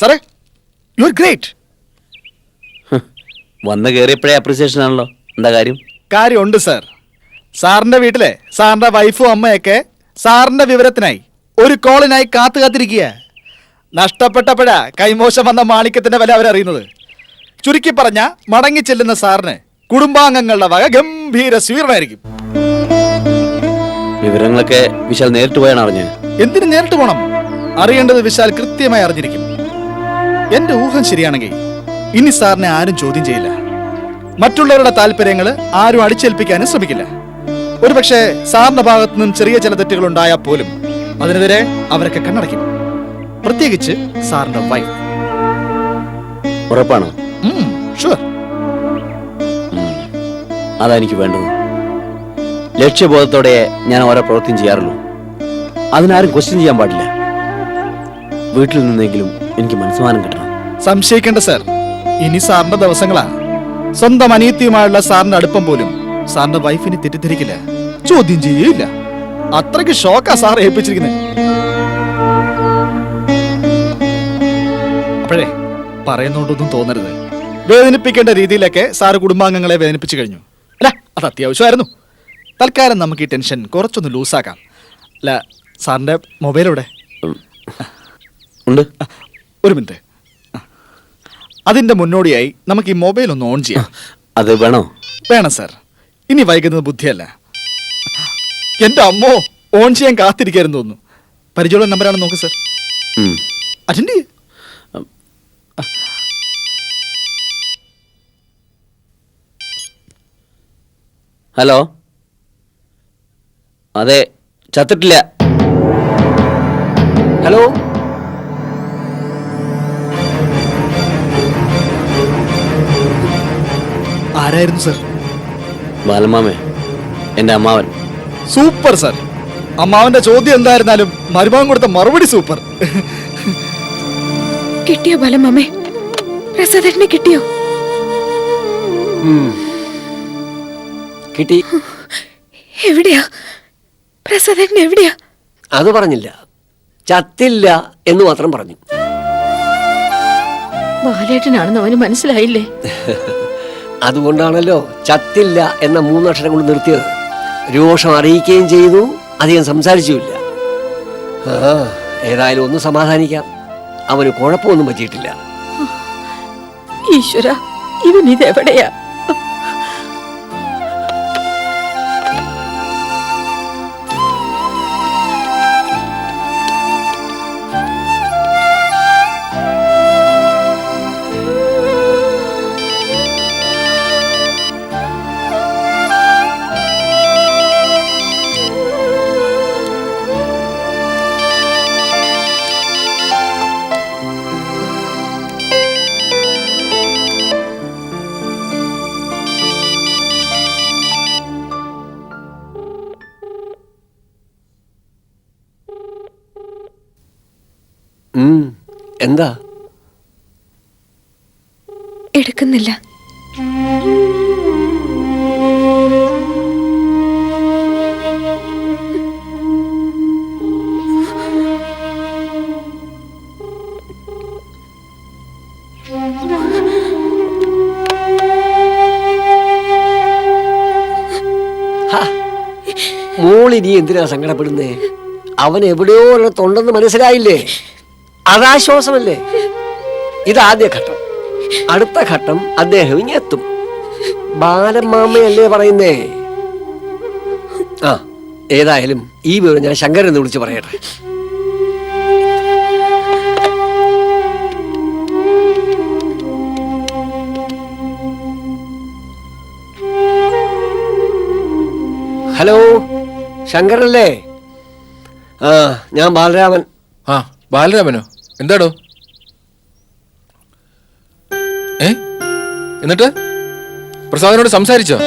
സാറേ you are great വന്ന് കയറിയപ്പോഴേ appreciation ആണല്ലോ. എന്താ കാര്യം? കാര്യമുണ്ട് സർ സാറിന്റെ വീട്ടിലെ സാറിന്റെ വൈഫും അമ്മയൊക്കെ സാറിന്റെ വിവരത്തിനായി ഒരു കോളിനായി കാത്തു കാത്തിരിക്കുക നഷ്ടപ്പെട്ടപ്പോഴാ കൈമോശം വന്ന മാണിക്യത്തിന്റെ വില അവരറിയുന്നത്. ചുരുക്കി പറഞ്ഞ മടങ്ങി ചെല്ലുന്ന സാറിന് കുടുംബാംഗങ്ങളുടെ വക ഗംഭീര സ്വീകരണമായിരിക്കും. വിവരങ്ങളൊക്കെ വിശാൽ നേരിട്ട് പോയാണ് അറിഞ്ഞത്. എന്തിനു നേരിട്ട് പോണം? അറിയേണ്ടത് വിശാൽ കൃത്യമായി അറിഞ്ഞിരിക്കും. എന്റെ ഊഹം ശരിയാണെങ്കിൽ ഇനി സാറിനെ ആരും ചോദ്യം ചെയ്യില്ല. മറ്റുള്ളവരുടെ താല്പര്യങ്ങൾ ആരും അടിച്ചേൽപ്പിക്കാനും ശ്രമിക്കില്ല. ഒരുപക്ഷെ സാറിന്റെ ഭാഗത്തു നിന്നും ചെറിയ ചില തെറ്റുകൾ ഉണ്ടായാൽ പോലും അതിനെതിരെ അവരൊക്കെ കണ്ണടയ്ക്കും. പ്രത്യേകിച്ച് സാറിന്റെ വൈഫ് ഉറപ്പാണ്? ഷുവർ അതാ എനിക്ക് വേണ്ടത്. ലക്ഷ്യബോധത്തോടെ ഞാൻ ഓരോ പ്രവൃത്തിയും ചെയ്യാറുള്ളൂ. അതിനാരും ക്വസ്റ്റ്യൻ ചെയ്യാൻ പാടില്ല. വീട്ടിൽ നിന്നെങ്കിലും എനിക്ക് മനസ്സമാനം കിട്ടണം. സംശയിക്കേണ്ട സർ. ഇനി സാറിന്റെ ദിവസങ്ങളാ. സ്വന്തം അനിയത്തിയുമായുള്ള സാറിന്റെ അടുപ്പം പോലും സാറിന്റെ വൈഫിനെ തെറ്റിദ്ധരിക്കില്ല. ചോദ്യം ചെയ്യില്ല അത്രയ്ക്ക് ഷോക്കാ സാർ ഏൽപ്പിച്ചിരിക്കുന്നത് അപ്പോഴേ പറയുന്നോണ്ടൊന്നും തോന്നരുത്. വേദനിപ്പിക്കേണ്ട രീതിയിലൊക്കെ സാറ് കുടുംബാംഗങ്ങളെ വേദനിപ്പിച്ചു കഴിഞ്ഞു. അല്ല അത് അത്യാവശ്യമായിരുന്നു. തൽക്കാലം നമുക്ക് ഈ ടെൻഷൻ കുറച്ചൊന്ന് ലൂസാക്കാം. അല്ല സാറിന്റെ മൊബൈൽ എവിടെ? ഉണ്ട്. ഒരു മിനിറ്റ്. അതിന്റെ മുന്നോടിയായി നമുക്ക് ഈ മൊബൈൽ ഒന്ന് ഓൺ ചെയ്യാം. അത് വേണോ? വേണം സാർ ഇനി വൈകുന്നത് ബുദ്ധിയല്ല. എന്റെ അമ്മോ ഓൺ ചെയ്യാൻ കാത്തിരിക്കായിരുന്നു തോന്നുന്നു. പരിചയമുള്ള നമ്പറാണ് നോക്ക് സാർ. Attend hello? അതെ ചത്തിട്ടില്ല. ഹലോ? ആരായിരുന്നു സർ? ബാലമാമേ എന്റെ അമ്മാവൻ. Super sir. അമ്മാവന്റെ ചോദ്യം എന്തായിരുന്നാലും മരുമകൻ കൊടുത്ത മറുപടി സൂപ്പർ. കിട്ടിയോ ബാലമാമേ? പ്രസാദേട്ടനെ കിട്ടിയോ? കിട്ടി. എവിടെയാ? പ്രസാദേട്ടൻ എവിടെയാ? അത് പറഞ്ഞില്ല. ചത്തില്ല എന്ന് മാത്രം പറഞ്ഞു. ബാലേട്ടനാണെന്ന് അവന് മനസ്സിലായില്ലേ? അതുകൊണ്ടാണല്ലോ ചത്തില്ല എന്ന മൂന്നക്ഷരം കൊണ്ട് നിർത്തിയത്. രോഷം അറിയിക്കുകയും ചെയ്തു അധികം സംസാരിച്ചുമില്ല. ആ ഏതായാലും ഒന്ന് സമാധാനിക്കാം. അവന് കുഴപ്പമൊന്നും പറ്റിയിട്ടില്ല. ഈശ്വര ഇവൻ ഇതെവിടെയാ? മോൾ നീ എന്തിനാ സങ്കടപ്പെടുന്നേ? അവൻ എവിടെയോ ഒരിടത്തുണ്ടെന്ന് മനസ്സിലായില്ലേ? അതാശ്വാസമല്ലേ? ഇതാദ്യ ഘട്ടം. അടുത്ത ഘട്ടം അദ്ദേഹം ഇനി എത്തും. ബാലമാമയല്ലേ പറയുന്നേ? ആ ഏതായാലും ഈ വിവരം ഞാൻ ശങ്കരൻ എന്ന് വിളിച്ച് പറയട്ടെ. ഹലോ ശങ്കരല്ലേ ആ ഞാൻ ബാലരാമൻ. ആ ബാലരാമനോ? എന്താടോ? ഏ? എന്നിട്ട്? പ്രസാദനോട് സംസാരിച്ചോ?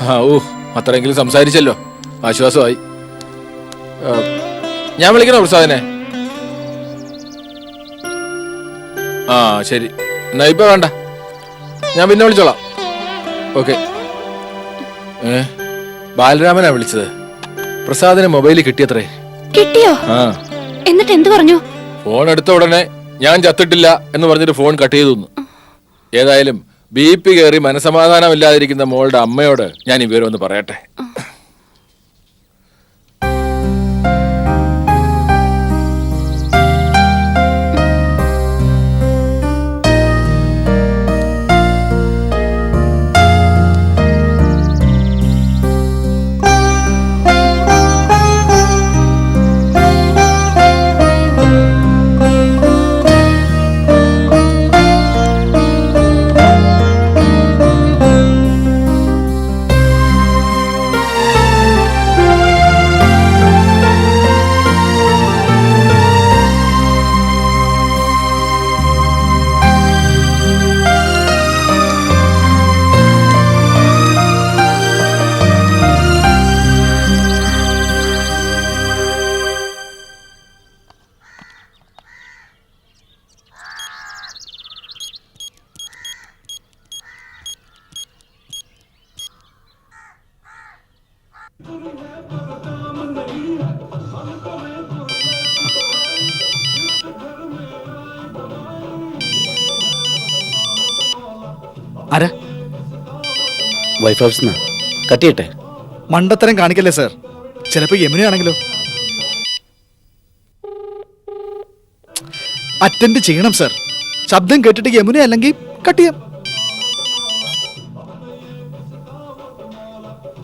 ആ ഓ അത്രയെങ്കിലും സംസാരിച്ചല്ലോ. ആശ്വാസമായി. ഞാൻ വിളിക്കണോ പ്രസാദിനെ? ആ ശരി. എന്നാ ഇപ്പൊ വേണ്ട. ഞാൻ പിന്നെ വിളിച്ചോളാം. ഓക്കെ. ഏ ബാലരാമനാ വിളിച്ചത്. പ്രസാദിന് മൊബൈൽ കിട്ടിയത്രേ. കിട്ടിയോ? ആ. എന്നിട്ട് എന്തു പറഞ്ഞു? ഫോൺ എടുത്ത ഉടനെ ഞാൻ ചത്തിട്ടില്ല എന്ന് പറഞ്ഞിട്ട് ഫോൺ കട്ട് ചെയ്തു. ഏതായാലും ബി പി കയറി മനസമാധാനമില്ലാതിരിക്കുന്ന മോളുടെ അമ്മയോട് ഞാൻ ഒന്ന് പറയട്ടെ വൈഫ് ഹൗസ് കട്ട് ചെയ്യട്ടെ മണ്ടത്തരം കാണിക്കല്ലേ സാർ ചിലപ്പോ യമുനയാണെങ്കിലോ? അറ്റൻഡ് ചെയ്യണം സാർ ശബ്ദം കേട്ടിട്ട് യമുന അല്ലെങ്കിൽ കട്ട് ചെയ്യാം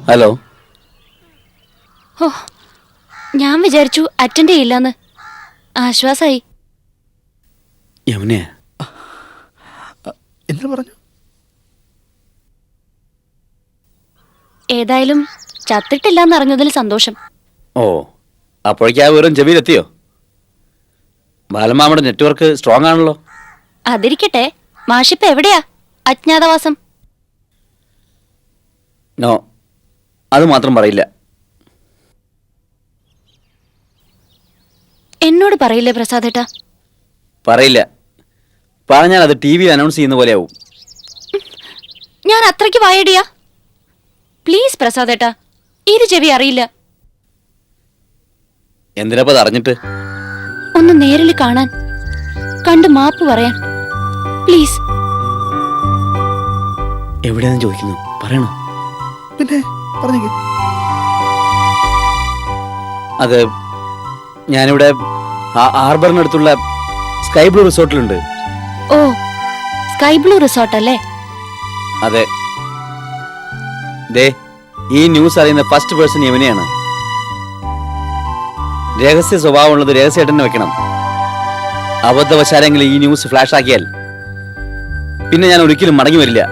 ഹലോ. ഓ ഞാൻ വിചാരിച്ചു അറ്റൻഡ് ചെയ്യില്ലെന്ന്. ആശ്വാസായി. യമുനയാ? എന്തിനു പറഞ്ഞു? ഏതായാലും ചത്തിട്ടില്ലാന്ന് അറിഞ്ഞതിൽ സന്തോഷം. ഓ അപ്പോഴേക്ക് ആ വിവരം ചെവിയിലെത്തിയോ ബാലമാമയുടെ നെറ്റ്വർക്ക് സ്ട്രോങ് ആണല്ലോ. അതിരിക്കട്ടെ മാഷിപ്പ എവിടെയാ? അജ്ഞാതവാസം. നോ അത് മാത്രം പറയില്ല. എന്നോട് പറയില്ലേ പ്രസാദേട്ടാ? പറയില്ല. പറഞ്ഞാൽ അത് ടി വി അനൗൺസ് ചെയ്യുന്ന പോലെയാവും. ഞാൻ അത്രയ്ക്ക് വായടിയാ? പ്ലീസ് പ്രസാദേട്ടാ ഇത് ചെവി അറിയില്ല. എന്തിനപ്പോ അത് അറിഞ്ഞിട്ട്? ഒന്ന് നേരിൽ കാണാൻ. കണ്ട് മാപ്പ് പറയാൻ. പ്ലീസ് എവിടെയാന്ന് ചോദിക്കുന്നു പറയണോ? പിന്നെ പറഞ്ഞേക്ക്. അത് ഞാനിവിടെ ഹാർബറിനടുത്തുള്ള സ്കൈ ബ്ലൂ റിസോർട്ടിലുണ്ട്. ഓ സ്കൈ ബ്ലൂ റിസോർട്ട് അല്ലേ അതെ. ദേ ഈ ന്യൂസ് അറിയുന്ന ഫസ്റ്റ് പേഴ്സൺ യമുനയാണ് രഹസ്യ സ്വഭാവമുള്ളത് രഹസ്യമായിട്ട് തന്നെ വെക്കണം. അബദ്ധവശാലെങ്കിലും ഈ ന്യൂസ് ഫ്ലാഷ് ആക്കിയാൽ പിന്നെ ഞാൻ ഒരിക്കലും മടങ്ങി വരില്ല.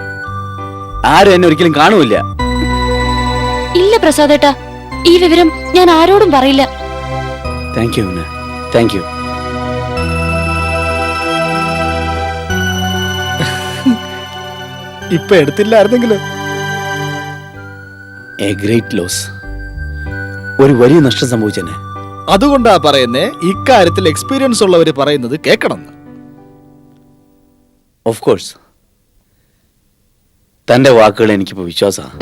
ആരും എന്നെ ഒരിക്കലും കാണുമില്ല. ഇല്ല പ്രസാദേട്ടാ ഈ വിവരം ഞാൻ ആരോടും പറയില്ല. താങ്ക് യു താങ്ക് യു ഇപ്പൊ എടുത്തില്ലായിരുന്നെങ്കിലോ എ ഗ്രേറ്റ് ലോസ്. ഒരു വലിയ നഷ്ടം സംഭവിച്ചെന്നെ. അതുകൊണ്ടാ പറയുന്നേ ഇക്കാര്യത്തിൽ എക്സ്പീരിയൻസ് ഉള്ളവർ പറയുന്നത് കേൾക്കണം ഓഫ് കോഴ്സ് തന്റെ വാക്കുകൾ എനിക്കിപ്പോ വിശ്വാസമാണ്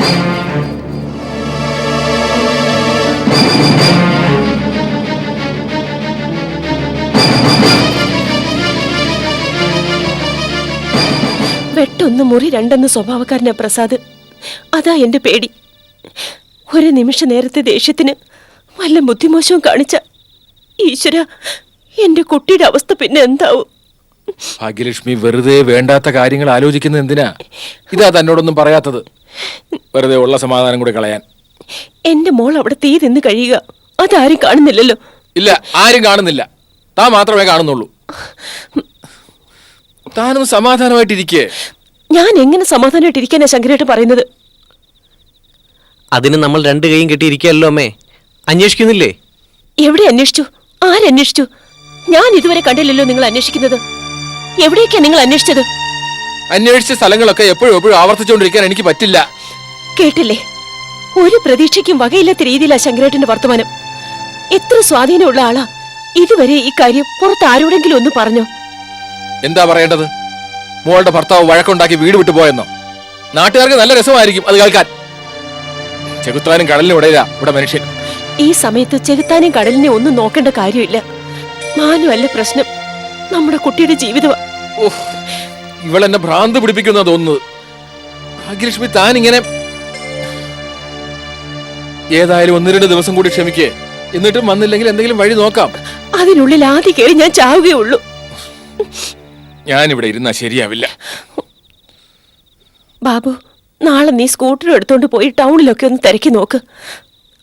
വെട്ടൊന്ന് മുറി രണ്ടെന്ന് സ്വഭാവക്കാരനാ പ്രസാദ്. അതാ എന്റെ പേടി. ഒരു നിമിഷ നേരത്തെ ദേഷ്യത്തിന് വല്ല ബുദ്ധിമോശവും കാണിച്ച ഈശ്വര എന്റെ കുട്ടിയുടെ അവസ്ഥ പിന്നെ എന്താവും? ഭാഗ്യലക്ഷ്മി വെറുതെ വേണ്ടാത്ത കാര്യങ്ങൾ ആലോചിക്കുന്നത് എന്തിനാ? ഇതാ തന്നോടൊന്നും പറയാത്തത്. വെറുതെ ഉള്ള സമാധാനം കൂടി കളയാൻ. എന്റെ മോൾ അവിടെ തീ നിന്ന് കഴിയുക. അതാരും കാണുന്നില്ലല്ലോ. ഇല്ല ആരും കാണുന്നില്ല. താ മാത്രമേ കാണുന്നുള്ളൂ. താനൊന്ന് സമാധാനമായിട്ടിരിക്കേ. ഞാൻ എങ്ങനെ സമാധാനമായിട്ടിരിക്കാനാ ശങ്കരേട്ട് പറയുന്നത്? അതിന് നമ്മൾ രണ്ട് കൈയും കെട്ടിയിരിക്കുകയല്ലോ അമ്മേ. അന്വേഷിക്കുന്നില്ലേ? എവിടെ അന്വേഷിച്ചു? ആരന്വേഷിച്ചു ഞാൻ ഇതുവരെ കണ്ടില്ലല്ലോ നിങ്ങൾ അന്വേഷിക്കുന്നത്. എവിടേക്കാ നിങ്ങൾ അന്വേഷിച്ചത്? അന്വേഷിച്ച സ്ഥലങ്ങളൊക്കെ എപ്പോഴും എപ്പോഴും ആവർത്തിച്ചുകൊണ്ടിരിക്കാൻ എനിക്ക് പറ്റില്ല. കേട്ടില്ലേ? ഒരു പ്രതീക്ഷയ്ക്കും വകയില്ലാത്ത രീതിയിലാ ശങ്കരേട്ടന്റെ വർത്തമാനം. എത്ര സ്വാധീനമുള്ള ആളാ. ഇതുവരെ ഈ കാര്യം പുറത്ത് ആരോടെങ്കിലും ഒന്ന് പറഞ്ഞോ? എന്താ പറയേണ്ടത്? മോളുടെ ഭർത്താവ് വഴക്കുണ്ടാക്കി വീട് വിട്ടു പോയെന്നോ നാട്ടുകാർക്ക് നല്ല രസമായിരിക്കും അത് കേൾക്കാൻ. ചെകുത്താനും കടലിനും ഇടയിലാ ഇവിടെ മനുഷ്യൻ. ഈ സമയത്ത് ചെകുത്താനും കടലിനെ ഒന്നും നോക്കേണ്ട കാര്യമില്ല. മാനുവല്ല പ്രശ്നം. നമ്മുടെ കുട്ടിയുടെ ജീവിതമാണ് ഇവൾ ഇവളെന്നെ ഭ്രാന്ത് പിടിപ്പിക്കുന്ന തോന്നുന്നത്. ഭാഗ്യലക്ഷ്മി താൻ ഇങ്ങനെ ഏതായാലും ഒന്ന് രണ്ട് ദിവസം കൂടി ക്ഷമിക്കേ. എന്നിട്ടും വന്നില്ലെങ്കിൽ എന്തെങ്കിലും വഴി നോക്കാം. അതിനുള്ളിൽ ആദ്യം കയറി ഞാൻ ചാവുകയുള്ളൂ ഞാനിവിടെ ഇരുന്നാ ശരിയാവില്ല. ബാബു നാളെ നീ സ്കൂട്ടർ എടുത്തോണ്ട് പോയി ടൗണിലൊക്കെ ഒന്ന് തിരക്കി നോക്ക്.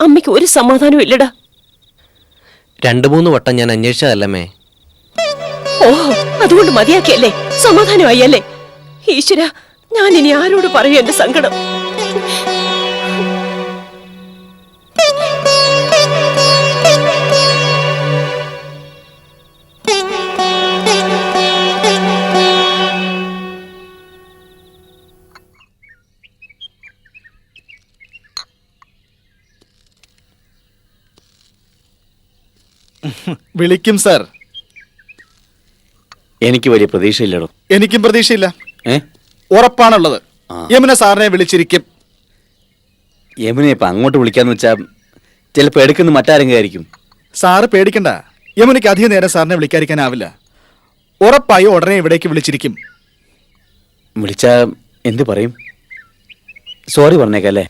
അമ്മയ്ക്ക് ഒരു സമാധാനവും ഇല്ലടാ. രണ്ടു മൂന്ന് വട്ടം ഞാൻ അന്വേഷിച്ചതല്ലമ്മേ ഓ അതുകൊണ്ട് മതിയാക്കിയല്ലേ? സമാധാനമായി അല്ലേ ഈശ്വര ഞാൻ ഇനി ആരോട് പറയൂ എന്റെ സങ്കടം? വിളിക്കും സാർ. എനിക്ക് വലിയ പ്രതീക്ഷയില്ലടോ. എനിക്കും പ്രതീക്ഷയില്ല. ഏ? ഉറപ്പാണുള്ളത്. ആ. യമുന സാറിനെ വിളിച്ചിരിക്കും. യമുനെ ഇപ്പൊ അങ്ങോട്ട് വിളിക്കാന്ന് വെച്ചാ ചിലപ്പോ എടുക്കുന്ന മറ്റാരെങ്കിലും ആയിരിക്കും. സാറ് പേടിക്കണ്ട. യമുനയ്ക്ക് അധികം നേരം സാറിനെ വിളിക്കാതിരിക്കാനാവില്ല. ഉറപ്പായി ഉടനെ ഇവിടേക്ക് വിളിച്ചിരിക്കും. വിളിച്ചാ എന്ത് പറയും? സോറി പറഞ്ഞേക്കല്ലേ?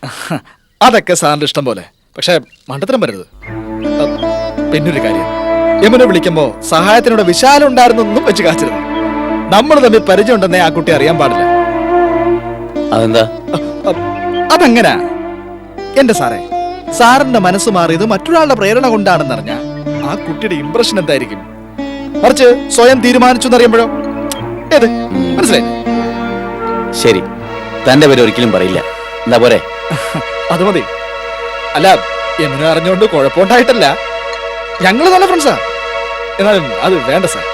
അതൊക്കെ സാറിന്റെ ഇഷ്ടം പോലെ. പക്ഷെ മണ്ടത്തരം വരരുത്. അ, പിന്നൊരു കാര്യം. യമുന വിളിക്കുമ്പോ സഹായത്തിനോട് വിശാലം ഉണ്ടായിരുന്നൊന്നും വെച്ച് കാച്ചിരുന്നു. നമ്മൾ തമ്മിൽ പരിചയമുണ്ടെന്നേ ആ കുട്ടി അറിയാൻ പാടില്ല. അതെന്താ? അതെങ്ങനാ. എന്റെ സാറേ സാറിന്റെ മനസ്സ് മാറിയത് മറ്റൊരാളുടെ പ്രേരണ കൊണ്ടാണെന്നറിഞ്ഞ ആ കുട്ടിയുടെ ഇംപ്രഷൻ എന്തായിരിക്കും? മറിച്ച് സ്വയം തീരുമാനിച്ചു എന്നറിയുമ്പോഴോ? ഏത്? മനസ്സിലായി? ശരി. തന്റെ പേര് ഒരിക്കലും പറയില്ല. എന്താ പോരെ? അത് മതി. അല്ല എന്നെ അറിഞ്ഞുകൊണ്ട് കുഴപ്പമുണ്ടായിട്ടല്ല. ഞങ്ങൾ നല്ല ഫ്രണ്ട്സാ എന്നാലും അത് വേണ്ട സാർ.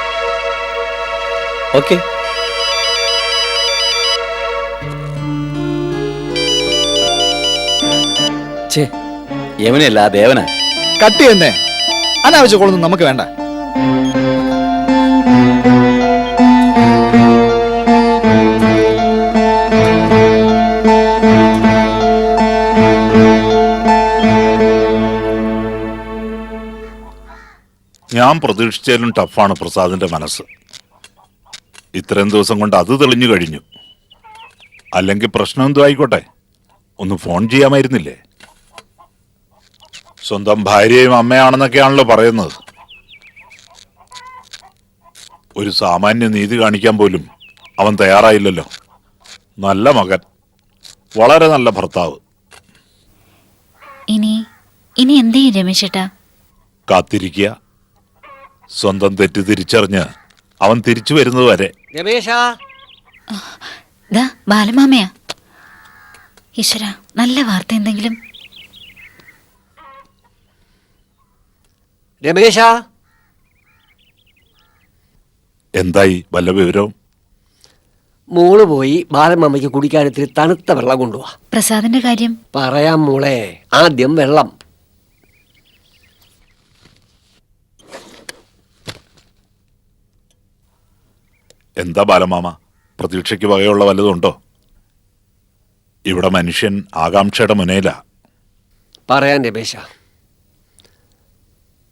ഓക്കെ. ഛേ ദേവന ആ ദേവനാ. കട്ടി തന്നെ അനാവശ്യ കോളൊന്നും നമുക്ക് വേണ്ട. ഞാൻ പ്രതീക്ഷിച്ചാലും ടഫാണ് പ്രസാദിന്റെ മനസ്സ്. ഇത്രയും ദിവസം കൊണ്ട് അത് തെളിഞ്ഞു കഴിഞ്ഞു. അല്ലെങ്കിൽ പ്രശ്നം എന്തോ ആയിക്കോട്ടെ. ഒന്ന് ഫോൺ ചെയ്യാമായിരുന്നില്ലേ? സ്വന്തം ഭാര്യയും അമ്മയാണെന്നൊക്കെയാണല്ലോ പറയുന്നത്. ഒരു സാമാന്യ നീതി കാണിക്കാൻ പോലും അവൻ തയ്യാറായില്ലല്ലോ. നല്ല മകൻ. വളരെ നല്ല ഭർത്താവ്. ഇനി ഇനി എന്തേ രമേശേട്ടാ കാത്തിരിക്കുക. സ്വന്തം തെറ്റ് തിരിച്ചറിഞ്ഞ് അവൻ തിരിച്ചു വരുന്നത് വരെ. രമേശാ. ദാ ബാലമാമയാ. ഈശ്വര നല്ല വാർത്ത എന്തെങ്കിലും? രമേശ. എന്തായി വല്ല വിവരവും? മോൾ പോയി ബാലമാമയ്ക്ക് കുടിക്കാൻ ഇത്തിരി തണുത്ത വെള്ളം കൊണ്ടുപോവാ പ്രസാദിന്റെ കാര്യം? പറയാം മോളെ ആദ്യം വെള്ളം. എന്താ ബാലമാമ? പ്രതീക്ഷയ്ക്ക് വകയുള്ള വല്ലതുണ്ടോ ഇവിടെ മനുഷ്യൻ ആകാംക്ഷയുടെ മുനയില. പറയാൻ രമേശ.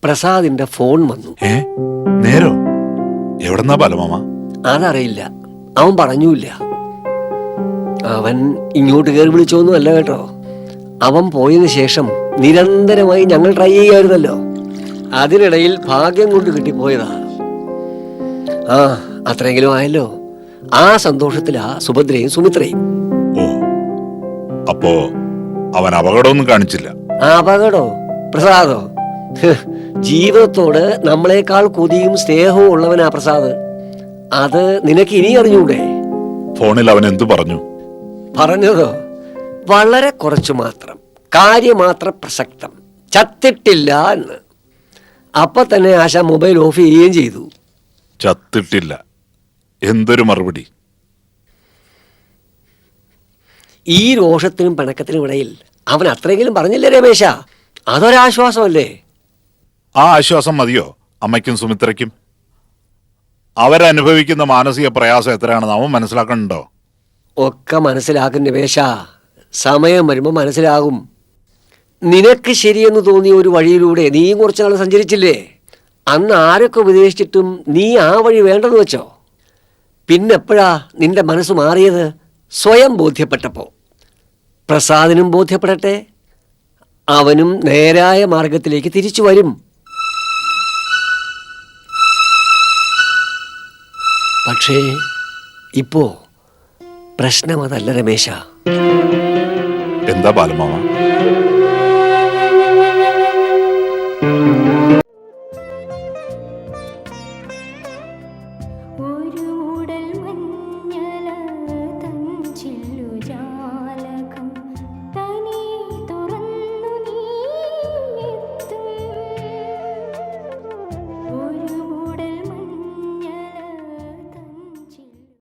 പ്രസാദിന്റെ ഫോൺ വന്നു. ഏ? നേരോ? എവിടെന്നാ ബാലമാമ? അതറിയില്ല. അവൻ പറഞ്ഞൂല്ല. അവൻ ഇങ്ങോട്ട് കയറി വിളിച്ചോന്നും അല്ല കേട്ടോ. അവൻ പോയതിനു ശേഷം നിരന്തരമായി ഞങ്ങൾ ട്രൈ ചെയ്യായിരുന്നല്ലോ അതിനിടയിൽ ഭാഗ്യം കൊണ്ട് കിട്ടിപ്പോയതാ. ആ അത്രയെങ്കിലും ആയല്ലോ. ആ സന്തോഷത്തിലാ സുഭദ്രയും സുമിത്രയും. ഓ അപ്പോ അവൻ അപകടമൊന്നും കാണിച്ചില്ല. അപകടോ? പ്രസാദോ? ജീവിതത്തോട് നമ്മളെക്കാൾ കൊതിയും സ്നേഹവും ഉള്ളവനാ പ്രസാദ്. അത് നിനക്ക് ഇനി അറിഞ്ഞൂടെ? ഫോണിൽ അവൻ എന്തു പറഞ്ഞു? പറഞ്ഞതോ? വളരെ കുറച്ചു മാത്രം. കാര്യമാത്ര പ്രസക്തം. ചത്തിട്ടില്ല എന്ന്. അപ്പൊ തന്നെ ആശ മൊബൈൽ ഓഫ് ചെയ്യുകയും ചെയ്തു. ചത്തിട്ടില്ല. എന്തൊരു മറുപടി? ഈ രോഷത്തിനും പിണക്കത്തിനും ഇടയിൽ അവൻ അത്രയെങ്കിലും പറഞ്ഞില്ലേ രമേശ? അതൊരാശ്വാസമല്ലേ? ആ ആശ്വാസം മതിയോ? അമ്മയ്ക്കും സുമിത്രയ്ക്കും? അവരനുഭവിക്കുന്ന മാനസിക പ്രയാസം എത്രയാണെന്ന് അവൻ മനസ്സിലാക്കണുണ്ടോ? ഒക്കെ മനസ്സിലാക്കും രമേശ. സമയം വരുമ്പോൾ മനസ്സിലാകും. നിനക്ക് ശരിയെന്ന് തോന്നിയ ഒരു വഴിയിലൂടെ നീയും കുറച്ചു നാൾ സഞ്ചരിച്ചില്ലേ? അന്ന് ആരൊക്കെ ഉപദേശിച്ചിട്ടും നീ ആ വഴി വേണ്ടെന്ന് വെച്ചോ? പിന്നെപ്പോഴാ നിന്റെ മനസ്സ് മാറിയത്? സ്വയം ബോധ്യപ്പെട്ടപ്പോൾ പ്രസാദിനും ബോധ്യപ്പെടട്ടെ. അവനും നേരായ മാർഗത്തിലേക്ക് തിരിച്ചു വരും. പക്ഷേ ഇപ്പോ പ്രശ്നം അതല്ല രമേശ. എന്താ ബാലമാമ?